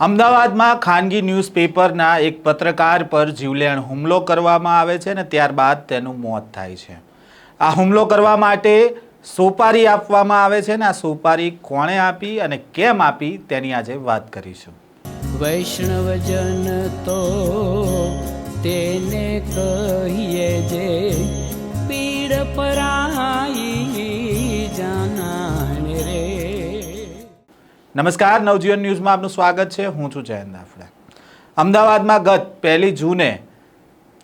અમદાવાદમાં ખાનગી ન્યૂઝપેપરના એક પત્રકાર પર જીવલેણ હુમલો કરવામાં આવે છે અને ત્યારબાદ તેનું મોત થાય છે. આ હુમલો કરવા માટે સોપારી આપવામાં આવે છે ને આ સોપારી કોણે આપી અને કેમ આપી તેની આજે વાત કરીશું. વૈષ્ણવજન તો તેને કહીએ જે પીડ પરાઈ નમસ્કાર, નવજીવન ન્યૂઝમાં આપનું સ્વાગત છે. હું છું જયંત દાફડા. અમદાવાદમાં ગત પહેલી જૂને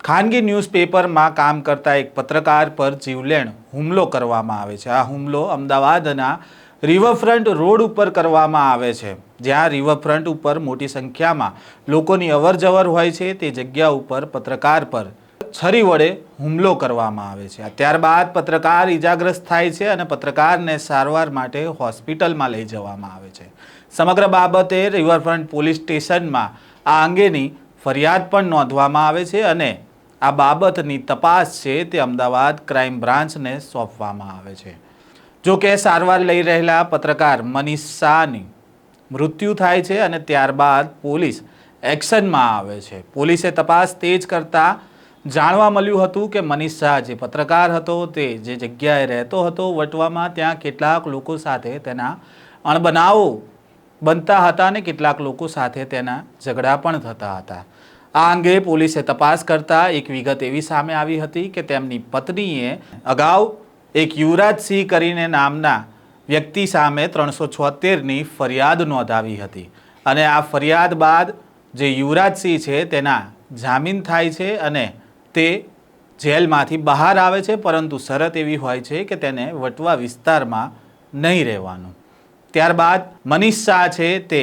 ખાનગી ન્યૂઝપેપરમાં કામ કરતા એક પત્રકાર પર જીવલેણ હુમલો કરવામાં આવે છે. આ હુમલો અમદાવાદના રિવરફ્રન્ટ રોડ ઉપર કરવામાં આવે છે. જ્યાં રિવરફ્રન્ટ ઉપર મોટી સંખ્યામાં લોકોની અવરજવર હોય છે. તે જગ્યા ઉપર પત્રકાર પર છરી વડે હુમલો કરવામાં આવે છે. ત્યારબાદ પત્રકાર ઈજાગ્રસ્ત થાય છે અને પત્રકારને સારવાર માટે હોસ્પિટલમાં લઈ જવામાં આવે છે. સમગ્ર બાબતે રિવરફ્રન્ટ પોલીસ સ્ટેશનમાં આ અંગેની ફરિયાદ પણ નોંધવામાં આવે છે અને આ બાબતની તપાસ છે તે અમદાવાદ ક્રાઇમ બ્રાન્ચને સોંપવામાં આવે છે. જો કે સારવાર લઈ રહેલા પત્રકાર મનીષ શાહની મૃત્યુ થાય છે અને ત્યારબાદ પોલીસ એક્શનમાં આવે છે. પોલીસે તપાસ તેજ કરતા જાણવા મળ્યું હતું કે મનીષ શાહ જે પત્રકાર હતો તે જે જગ્યાએ રહેતો હતો, વટવામાં ત્યાં કેટલાક લોકો સાથે તેના અણબનાવો બનતા હતા અને કેટલાક લોકો સાથે તેના ઝઘડા પણ થતા હતા. આ અંગે પોલીસે તપાસ કરતા એક વિગત એવી સામે આવી હતી કે તેમની પત્નીએ અગાઉ એક યુવરાજસિંહ કરીને નામના વ્યક્તિ સામે ત્રણસો છોતેરની ફરિયાદ નોંધાવી હતી અને આ ફરિયાદ બાદ જે યુવરાજસિંહ છે તેના જામીન થાય છે અને તે જેલમાંથી બહાર આવે છે, પરંતુ શરત એવી હોય છે કે તેને વટવા વિસ્તારમાં નહીં રહેવાનું. ત્યારબાદ મનીષ શાહ છે તે.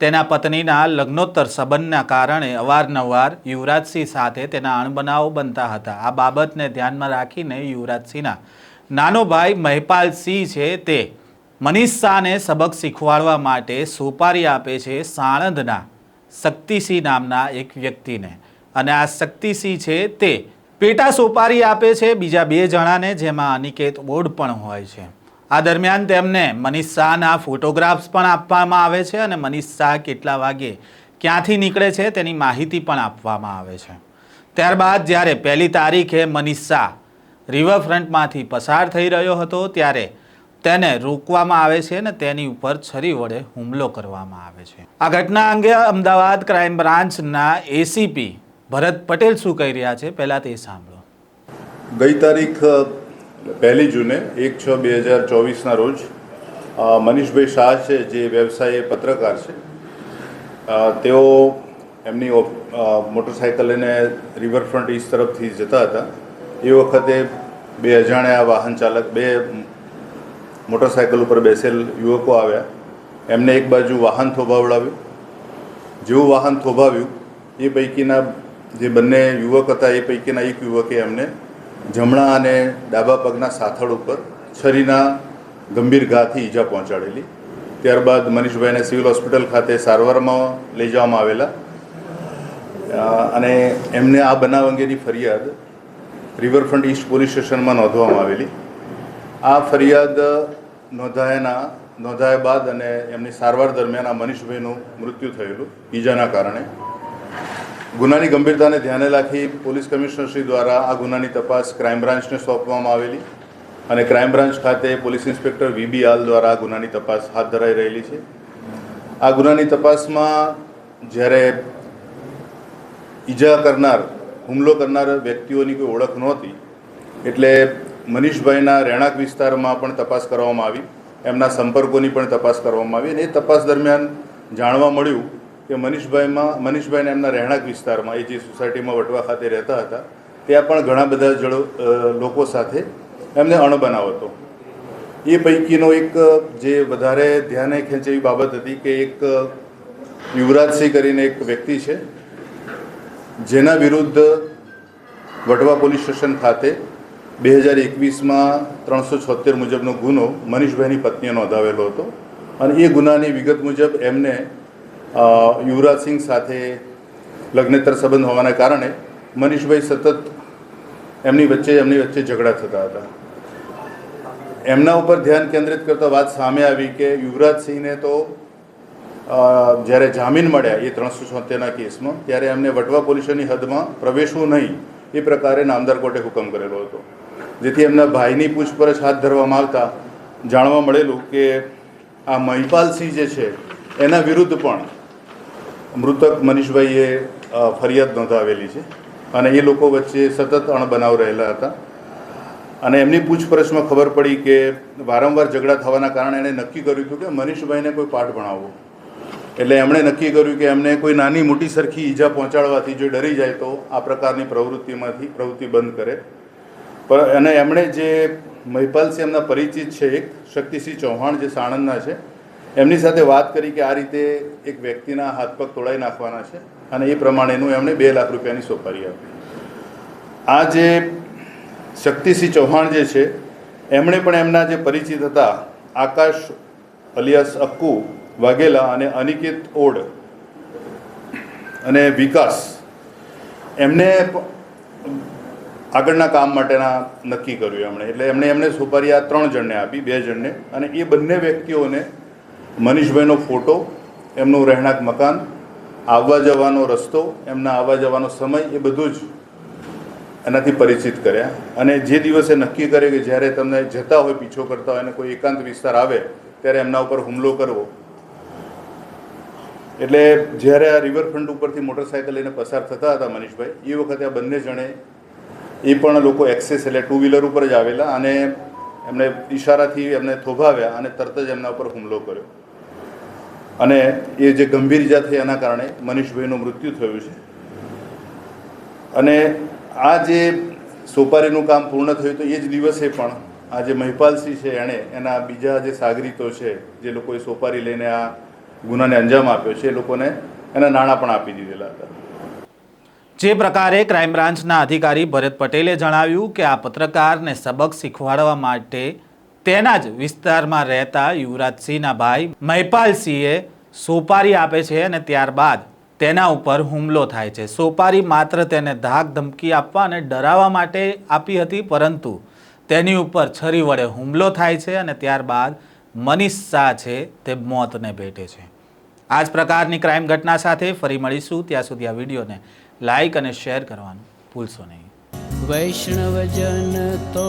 તેના પત્નીના લગ્નોત્તર સંબંધના કારણે અવારનવાર યુવરાજસિંહ સાથે તેના અણબનાવો બનતા હતા. આ બાબતને ધ્યાનમાં રાખીને યુવરાજસિંહના નાનો ભાઈ મહેપાલસિંહ છે તે. મનીષ શાહને સબક શીખવાડવા માટે સોપારી આપે છે સાણંદના શક્તિસિંહ નામના એક વ્યક્તિને. અને આ શક્તિસિંહ છે તે. પેટા સોપારી આપે છે બીજા બે જણાને, જેમાં અનિકેત બોર્ડ પણ હોય છે. આ દરમિયાન તેમને મનીષ શાહના ફોટોગ્રાફ્સ પણ આપવામાં આવે છે અને મનીષ શાહ કેટલા વાગે ક્યાંથી નીકળે છે તેની માહિતી પણ આપવામાં આવે છે. ત્યારબાદ જ્યારે પહેલી તારીખે મનીષ શાહ રિવરફ્રન્ટમાંથી પસાર થઈ રહ્યો હતો ત્યારે તેને રોકવામાં આવે છે અને તેની ઉપર છરી વડે હુમલો કરવામાં આવે છે. આ ઘટના અંગે અમદાવાદ ક્રાઇમ બ્રાન્ચના એસીપી ભરત પટેલ શું કહી રહ્યા છે પહેલાં તે સાંભળો. ગઈ તારીખ પહેલી જૂને એક છ બે હજાર ચોવીસના રોજ મનીષભાઈ શાહ છે, જે વ્યવસાય પત્રકાર છે. તેઓ એમની મોટરસાયકલ લઈને રિવરફ્રન્ટ ઈસ્ટ તરફથી જતા હતા. એ વખતે બે અજાણ્યા વાહન ચાલક, બે મોટરસાયકલ ઉપર બેસેલ યુવકો આવ્યા. એમને એક બાજુ વાહન થોભાવડાવ્યું. જેવું વાહન થોભાવ્યું, એ પૈકીના જે બંને યુવક હતા, એ પૈકીના એક યુવકે એમને જમણા અને ડાબા પગના સાથળ ઉપર છરીના ગંભીર ઘાથી ઈજા પહોંચાડેલી. ત્યારબાદ મનીષભાઈને સિવિલ હોસ્પિટલ ખાતે સારવારમાં લઈ જવામાં આવેલા. અને એમને આ બનાવ અંગેની ફરિયાદ રિવરફ્રન્ટ ઈસ્ટ પોલીસ સ્ટેશનમાં નોંધવામાં આવેલી. આ ફરિયાદ નોંધાયાના, નોંધાયા બાદ અને એમની સારવાર દરમિયાન આ મનીષભાઈનું મૃત્યુ થયેલું. ઈજાના કારણે. ગુનાની ગંભીરતાને ધ્યાને રાખી પોલીસ કમિશનરશ્રી દ્વારા આ ગુનાની તપાસ ક્રાઇમ બ્રાન્ચને સોંપવામાં આવેલી અને ક્રાઇમ બ્રાન્ચ ખાતે police inspector V B Aal દ્વારા આ ગુનાની તપાસ હાથ ધરાઈ રહેલી છે. આ ગુનાની તપાસમાં જ્યારે ઈજા કરનાર, હુમલો કરનાર વ્યક્તિઓની કોઈ ઓળખ નહોતી, એટલે મનીષભાઈના રહેણાંક વિસ્તારમાં પણ તપાસ કરવામાં આવી, એમના સંપર્કોની પણ તપાસ કરવામાં આવી અને એ તપાસ દરમિયાન જાણવા મળ્યું કે મનીષભાઈમાં, મનીષભાઈને એમના રહેણાંક વિસ્તારમાં, એ જે સોસાયટીમાં વટવા ખાતે રહેતા હતા, ત્યાં પણ ઘણા બધા જડો લોકો સાથે એમને અણબનાવ હતો. એ પૈકીનો એક જે વધારે ધ્યાને ખેંચે એવી બાબત હતી કે એક યુવરાજસિંહ કરીને એક વ્યક્તિ છે, જેના વિરુદ્ધ વટવા પોલીસ સ્ટેશન ખાતે બે હજાર એકવીસમાં ત્રણસો છોતેર મુજબનો ગુનો મનીષભાઈની પત્નીએ નોંધાવેલો હતો અને એ ગુનાની વિગત મુજબ એમને યુવરાજસિંહ સાથે લગ્નેતર સંબંધ હોવાના કારણે મનીષભાઈ સતત એમની વચ્ચે એમની વચ્ચે ઝઘડા થતા હતા. એમના ઉપર ધ્યાન કેન્દ્રિત કરતા વાત સામે આવી કે યુવરાજસિંહને તો જ્યારે જામીન મળ્યા એ ત્રણસો છોતેરના કેસમાં, ત્યારે એમને વટવા પોલીસની હદમાં પ્રવેશવું નહીં એ પ્રકારે નામદાર કોર્ટે હુકમ કરેલો હતો. જેથી એમના ભાઈની પૂછપરછ હાથ ધરવામાં આવતા જાણવા મળેલું કે આ મહિપાલસિંહ જે છે, એના વિરુદ્ધ પણ મૃતક મનીષભાઈએ ફરિયાદ નોંધાવેલી છે અને એ લોકો વચ્ચે સતત અણબનાવ રહેલા હતા. અને એમની પૂછપરછમાં ખબર પડી કે વારંવાર ઝઘડા થવાના કારણે એણે નક્કી કર્યું હતું કે મનીષભાઈને કોઈ પાઠ ભણાવવો. એટલે એમણે નક્કી કર્યું કે એમને કોઈ નાની મોટી સરખી ઈજા પહોંચાડવાથી જો ડરી જાય તો આ પ્રકારની પ્રવૃત્તિમાંથી પ્રવૃત્તિ બંધ કરે. પર અને એમણે જે મહિપાલસિંહ એમના પરિચિત છે, એક શક્તિસિંહ ચૌહાણ જે સાણંદના છે એમની સાથે વાત કરી કે આ રીતે એક વ્યક્તિના હાથ પગ તોડાઈ નાખવાના છે અને એ પ્રમાણેનું એમણે બે લાખ રૂપિયાની સોપારી આપી. આ જે શક્તિસિંહ ચૌહાણ જે છે, એમણે પણ એમના જે પરિચિત હતા, આકાશ અલિયાસ અક્કુ, વાઘેલા અને અનિકેત ઓડ અને વિકાસ, એમને આગળના કામ માટેના નક્કી કર્યું એમણે. એટલે એમણે એમને સોપારી આ ત્રણ જણને આપી, બે જણને. અને એ બંને વ્યક્તિઓને મનીષભાઈનો ફોટો, એમનું રહેણાંક મકાન, આવવા જવાનો રસ્તો, એમના આવવા જવાનો સમય એ બધું જ એનાથી પરિચિત કર્યા. અને જે દિવસે નક્કી કરે કે જ્યારે તમને જતા હોય, પીછો કરતા હોય અને કોઈ એકાંત વિસ્તાર આવે, ત્યારે એમના ઉપર હુમલો કરવો. એટલે જ્યારે આ રિવરફ્રન્ટ ઉપરથી મોટરસાયકલ લઈને પસાર થતા હતા મનીષભાઈ, એ વખતે આ બંને જણે એ પણ લોકો એક્સેસ એટલે ટુ વ્હીલર ઉપર જ આવેલા અને એમણે ઈશારાથી એમને થોભાવ્યા અને તરત જ એમના ઉપર હુમલો કર્યો. અને એ જે ગંભીર ઇજા થઈ એના કારણે મનીષભાઈનું મૃત્યુ થયું છે. અને આ જે સોપારીનું કામ પૂર્ણ થયું તો એ જ દિવસે પણ આ જે મહિપાલસિંહ છે એણે એના બીજા જે સાગરીતો છે, જે લોકોએ સોપારી લઈને આ ગુનાને અંજામ આપ્યો છે, એ લોકોને એના નાણાં પણ આપી દીધેલા હતા. જે પ્રકારે ક્રાઇમ બ્રાન્ચના અધિકારી ભરત પટેલે જણાવ્યું કે આ પત્રકારને સબક શીખવાડવા માટે તેના જ વિસ્તારમાં રહેતા યુવરાજસિંહના ભાઈ મહિપાલસિંહે સોપારી આપે છે અને ત્યારબાદ તેના ઉપર હુમલો થાય છે. સોપારી માત્ર તેને ધાક ધમકી આપવા અને ડરાવવા માટે આપી હતી, પરંતુ તેની ઉપર છરી વડે હુમલો થાય છે અને ત્યારબાદ મનીષ શાહ છે તે મોતને ભેટે છે. આ જ પ્રકારની ક્રાઇમ ઘટના સાથે ફરી મળીશું. ત્યાં સુધી આ વિડીયોને લાઇક અને શેર કરવાનું ભૂલશો નહીં. વૈષ્ણવજન તો